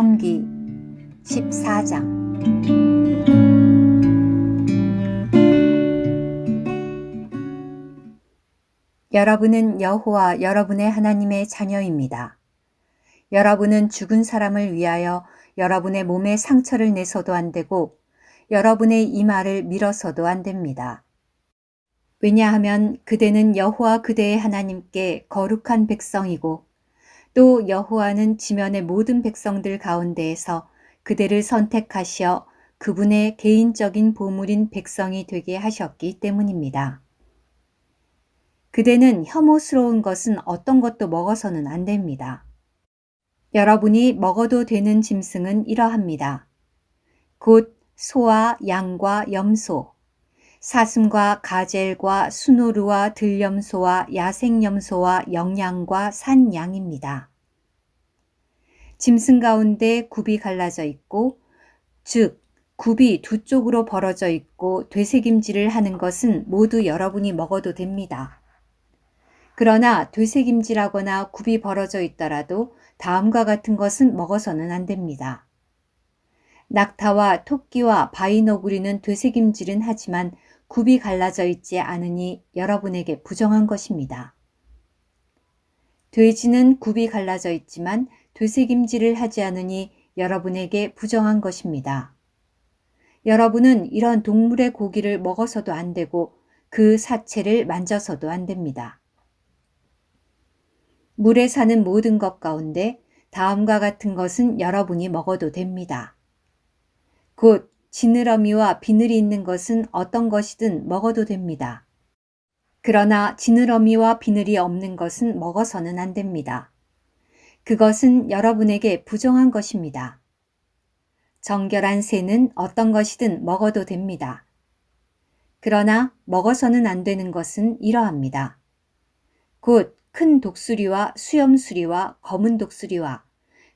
신명기 14장 여러분은 여호와 여러분의 하나님의 자녀입니다. 여러분은 죽은 사람을 위하여 여러분의 몸에 상처를 내서도 안 되고 여러분의 이마를 밀어서도 안 됩니다. 왜냐하면 그대는 여호와 그대의 하나님께 거룩한 백성이고 또 여호와는 지면의 모든 백성들 가운데에서 그대를 선택하시어 그분의 개인적인 보물인 백성이 되게 하셨기 때문입니다. 그대는 혐오스러운 것은 어떤 것도 먹어서는 안 됩니다. 여러분이 먹어도 되는 짐승은 이러합니다. 곧 소와 양과 염소, 사슴과 가젤과 수노루와 들염소와 야생염소와 영양과 산양입니다. 짐승 가운데 굽이 갈라져 있고, 즉, 굽이 두 쪽으로 벌어져 있고 되새김질을 하는 것은 모두 여러분이 먹어도 됩니다. 그러나 되새김질하거나 굽이 벌어져 있더라도 다음과 같은 것은 먹어서는 안 됩니다. 낙타와 토끼와 바위너구리는 되새김질은 하지만 굽이 갈라져 있지 않으니 여러분에게 부정한 것입니다. 돼지는 굽이 갈라져 있지만 되새김질을 하지 않으니 여러분에게 부정한 것입니다. 여러분은 이런 동물의 고기를 먹어서도 안 되고 그 사체를 만져서도 안 됩니다. 물에 사는 모든 것 가운데 다음과 같은 것은 여러분이 먹어도 됩니다. 곧 지느러미와 비늘이 있는 것은 어떤 것이든 먹어도 됩니다. 그러나 지느러미와 비늘이 없는 것은 먹어서는 안 됩니다. 그것은 여러분에게 부정한 것입니다. 정결한 새는 어떤 것이든 먹어도 됩니다. 그러나 먹어서는 안 되는 것은 이러합니다. 곧 큰 독수리와 수염수리와 검은 독수리와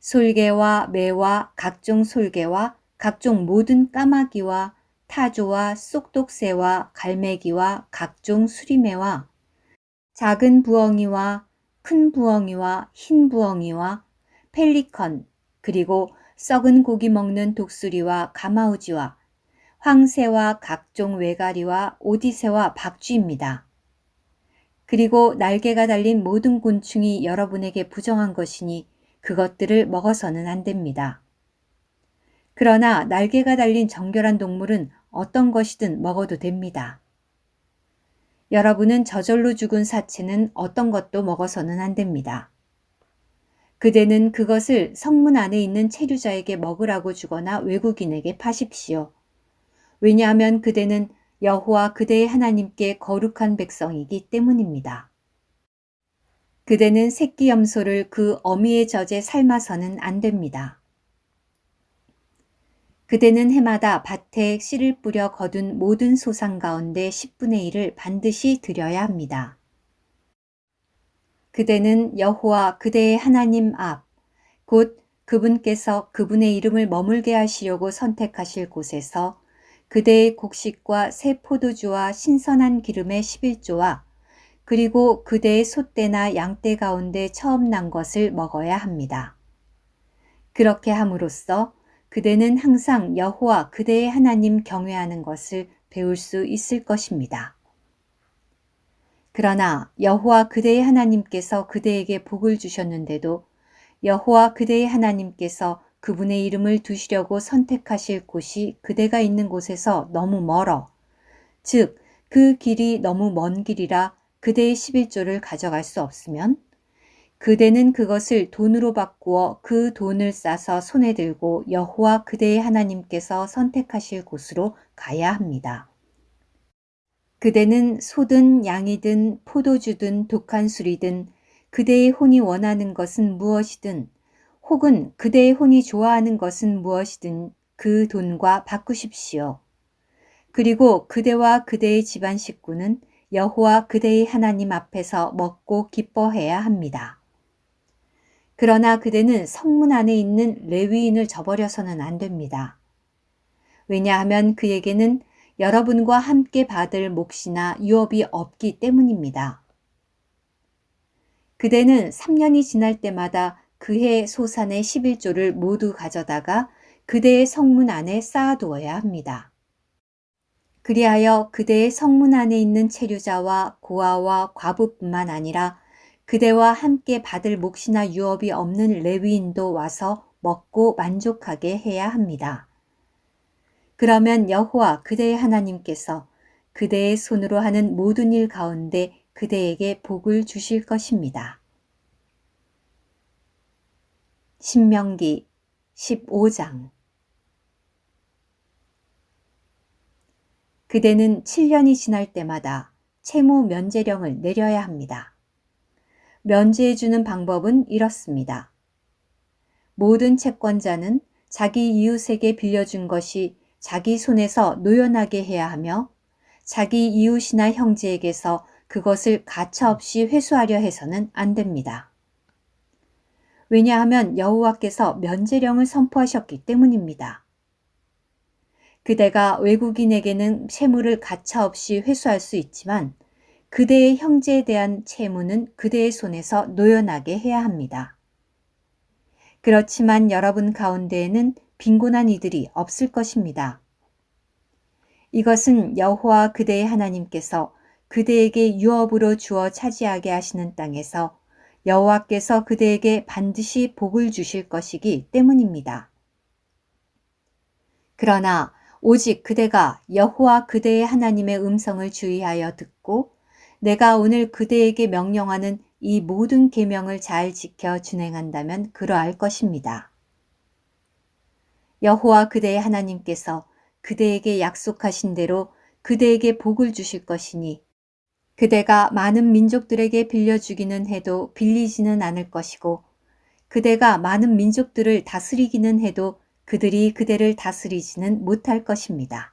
솔개와 매와 각종 솔개와 각종 모든 까마귀와 타조와 쏙독새와 갈매기와 각종 수리매와 작은 부엉이와 큰 부엉이와 흰 부엉이와 펠리컨 그리고 썩은 고기 먹는 독수리와 가마우지와 황새와 각종 외가리와 오디새와 박쥐입니다. 그리고 날개가 달린 모든 곤충이 여러분에게 부정한 것이니 그것들을 먹어서는 안 됩니다. 그러나 날개가 달린 정결한 동물은 어떤 것이든 먹어도 됩니다. 여러분은 저절로 죽은 사체는 어떤 것도 먹어서는 안 됩니다. 그대는 그것을 성문 안에 있는 체류자에게 먹으라고 주거나 외국인에게 파십시오. 왜냐하면 그대는 여호와 그대의 하나님께 거룩한 백성이기 때문입니다. 그대는 새끼 염소를 그 어미의 젖에 삶아서는 안 됩니다. 그대는 해마다 밭에 씨를 뿌려 거둔 모든 소상 가운데 10분의 1을 반드시 드려야 합니다. 그대는 여호와 그대의 하나님 앞, 곧 그분께서 그분의 이름을 머물게 하시려고 선택하실 곳에서 그대의 곡식과 새 포도주와 신선한 기름의 11조와 그리고 그대의 소떼나 양떼 가운데 처음 난 것을 먹어야 합니다. 그렇게 함으로써 그대는 항상 여호와 그대의 하나님 경외하는 것을 배울 수 있을 것입니다. 그러나 여호와 그대의 하나님께서 그대에게 복을 주셨는데도 여호와 그대의 하나님께서 그분의 이름을 두시려고 선택하실 곳이 그대가 있는 곳에서 너무 멀어. 즉, 그 길이 너무 먼 길이라 그대의 11조를 가져갈 수 없으면 그대는 그것을 돈으로 바꾸어 그 돈을 싸서 손에 들고 여호와 그대의 하나님께서 선택하실 곳으로 가야 합니다. 그대는 소든 양이든 포도주든 독한 술이든 그대의 혼이 원하는 것은 무엇이든 혹은 그대의 혼이 좋아하는 것은 무엇이든 그 돈과 바꾸십시오. 그리고 그대와 그대의 집안 식구는 여호와 그대의 하나님 앞에서 먹고 기뻐해야 합니다. 그러나 그대는 성문 안에 있는 레위인을 저버려서는 안 됩니다. 왜냐하면 그에게는 여러분과 함께 받을 몫이나 유업이 없기 때문입니다. 그대는 3년이 지날 때마다 그해 소산의 11조를 모두 가져다가 그대의 성문 안에 쌓아두어야 합니다. 그리하여 그대의 성문 안에 있는 체류자와 고아와 과부뿐만 아니라 그대와 함께 받을 몫이나 유업이 없는 레위인도 와서 먹고 만족하게 해야 합니다. 그러면 여호와 그대의 하나님께서 그대의 손으로 하는 모든 일 가운데 그대에게 복을 주실 것입니다. 신명기 15장 그대는 7년이 지날 때마다 채무 면제령을 내려야 합니다. 면제해주는 방법은 이렇습니다. 모든 채권자는 자기 이웃에게 빌려준 것이 자기 손에서 노연하게 해야 하며 자기 이웃이나 형제에게서 그것을 가차없이 회수하려 해서는 안 됩니다. 왜냐하면 여호와께서 면제령을 선포하셨기 때문입니다. 그대가 외국인에게는 채무를 가차없이 회수할 수 있지만 그대의 형제에 대한 채무는 그대의 손에서 노연하게 해야 합니다. 그렇지만 여러분 가운데에는 빈곤한 이들이 없을 것입니다. 이것은 여호와 그대의 하나님께서 그대에게 유업으로 주어 차지하게 하시는 땅에서 여호와께서 그대에게 반드시 복을 주실 것이기 때문입니다. 그러나 오직 그대가 여호와 그대의 하나님의 음성을 주의하여 듣고 내가 오늘 그대에게 명령하는 이 모든 계명을 잘 지켜 준행한다면 그러할 것입니다. 여호와 그대의 하나님께서 그대에게 약속하신 대로 그대에게 복을 주실 것이니 그대가 많은 민족들에게 빌려주기는 해도 빌리지는 않을 것이고 그대가 많은 민족들을 다스리기는 해도 그들이 그대를 다스리지는 못할 것입니다.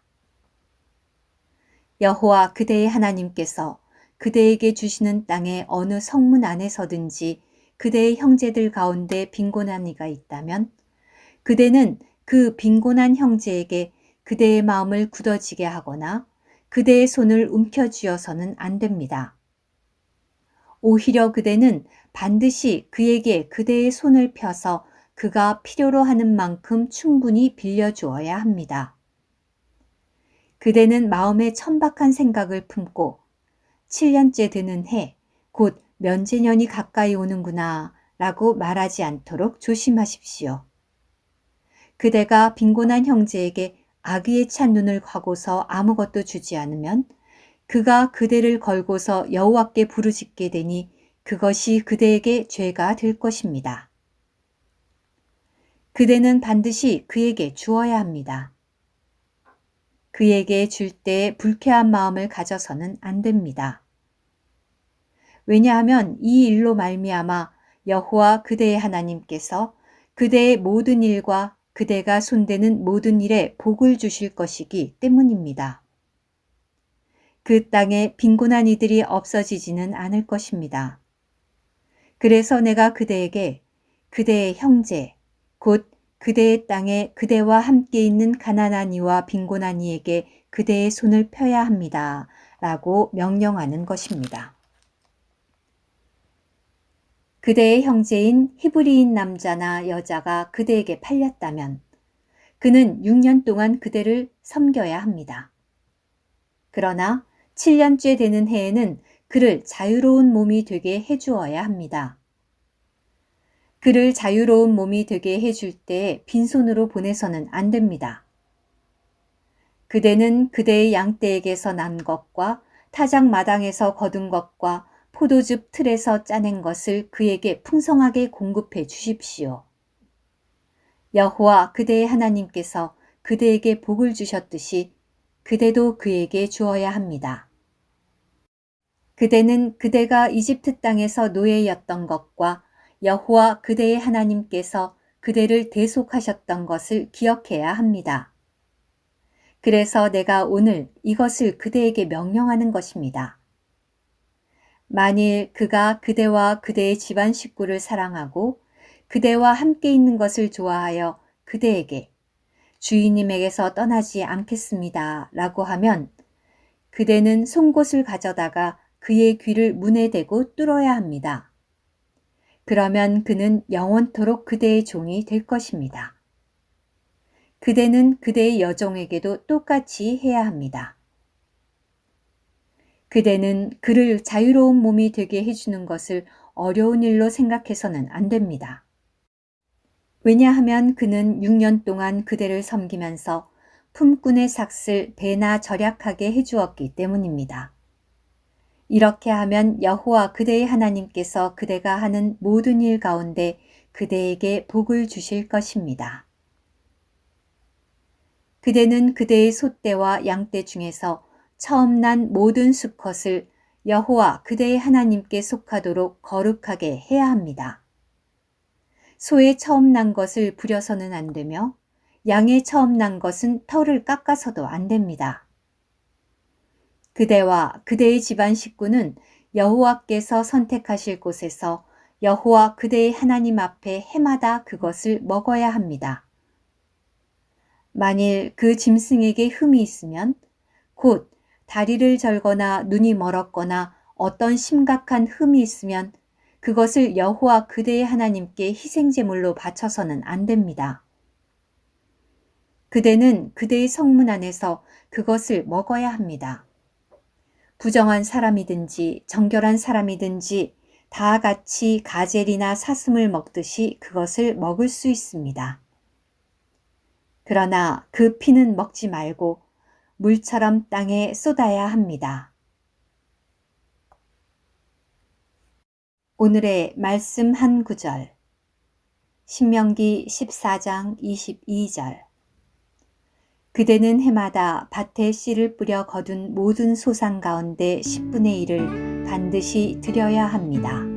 여호와 그대의 하나님께서 그대에게 주시는 땅의 어느 성문 안에서든지 그대의 형제들 가운데 빈곤한 이가 있다면 그대는 그 빈곤한 형제에게 그대의 마음을 굳어지게 하거나 그대의 손을 움켜쥐어서는 안 됩니다. 오히려 그대는 반드시 그에게 그대의 손을 펴서 그가 필요로 하는 만큼 충분히 빌려주어야 합니다. 그대는 마음에 천박한 생각을 품고 7년째 되는 해, 곧 면제년이 가까이 오는구나 라고 말하지 않도록 조심하십시오. 그대가 빈곤한 형제에게 아기의 찬 눈을 과고서 아무것도 주지 않으면 그가 그대를 걸고서 여호와께 부르짖게 되니 그것이 그대에게 죄가 될 것입니다. 그대는 반드시 그에게 주어야 합니다. 그에게 줄 때 불쾌한 마음을 가져서는 안 됩니다. 왜냐하면 이 일로 말미암아 여호와 그대의 하나님께서 그대의 모든 일과 그대가 손대는 모든 일에 복을 주실 것이기 때문입니다. 그 땅에 빈곤한 이들이 없어지지는 않을 것입니다. 그래서 내가 그대에게 그대의 형제, 곧 그대의 땅에 그대와 함께 있는 가난한 이와 빈곤한 이에게 그대의 손을 펴야 합니다. 라고 명령하는 것입니다. 그대의 형제인 히브리인 남자나 여자가 그대에게 팔렸다면 그는 6년 동안 그대를 섬겨야 합니다. 그러나 7년째 되는 해에는 그를 자유로운 몸이 되게 해주어야 합니다. 그를 자유로운 몸이 되게 해줄 때 빈손으로 보내서는 안 됩니다. 그대는 그대의 양떼에게서 난 것과 타작 마당에서 거둔 것과 포도즙 틀에서 짜낸 것을 그에게 풍성하게 공급해 주십시오. 여호와 그대의 하나님께서 그대에게 복을 주셨듯이 그대도 그에게 주어야 합니다. 그대는 그대가 이집트 땅에서 노예였던 것과 여호와 그대의 하나님께서 그대를 대속하셨던 것을 기억해야 합니다. 그래서 내가 오늘 이것을 그대에게 명령하는 것입니다. 만일 그가 그대와 그대의 집안 식구를 사랑하고 그대와 함께 있는 것을 좋아하여 그대에게 주인님에게서 떠나지 않겠습니다. 라고 하면 그대는 송곳을 가져다가 그의 귀를 문에 대고 뚫어야 합니다. 그러면 그는 영원토록 그대의 종이 될 것입니다. 그대는 그대의 여종에게도 똑같이 해야 합니다. 그대는 그를 자유로운 몸이 되게 해주는 것을 어려운 일로 생각해서는 안 됩니다. 왜냐하면 그는 6년 동안 그대를 섬기면서 품꾼의 삭슬 배나 절약하게 해주었기 때문입니다. 이렇게 하면 여호와 그대의 하나님께서 그대가 하는 모든 일 가운데 그대에게 복을 주실 것입니다. 그대는 그대의 소떼와 양떼 중에서 처음 난 모든 수컷을 여호와 그대의 하나님께 속하도록 거룩하게 해야 합니다. 소의 처음 난 것을 부려서는 안 되며 양의 처음 난 것은 털을 깎아서도 안 됩니다. 그대와 그대의 집안 식구는 여호와께서 선택하실 곳에서 여호와 그대의 하나님 앞에 해마다 그것을 먹어야 합니다. 만일 그 짐승에게 흠이 있으면 곧 다리를 절거나 눈이 멀었거나 어떤 심각한 흠이 있으면 그것을 여호와 그대의 하나님께 희생제물로 바쳐서는 안 됩니다. 그대는 그대의 성문 안에서 그것을 먹어야 합니다. 부정한 사람이든지 정결한 사람이든지 다 같이 가젤이나 사슴을 먹듯이 그것을 먹을 수 있습니다. 그러나 그 피는 먹지 말고 물처럼 땅에 쏟아야 합니다. 오늘의 말씀 한 구절. 신명기 14장 22절. 그대는 해마다 밭에 씨를 뿌려 거둔 모든 소상 가운데 10분의 1을 반드시 드려야 합니다.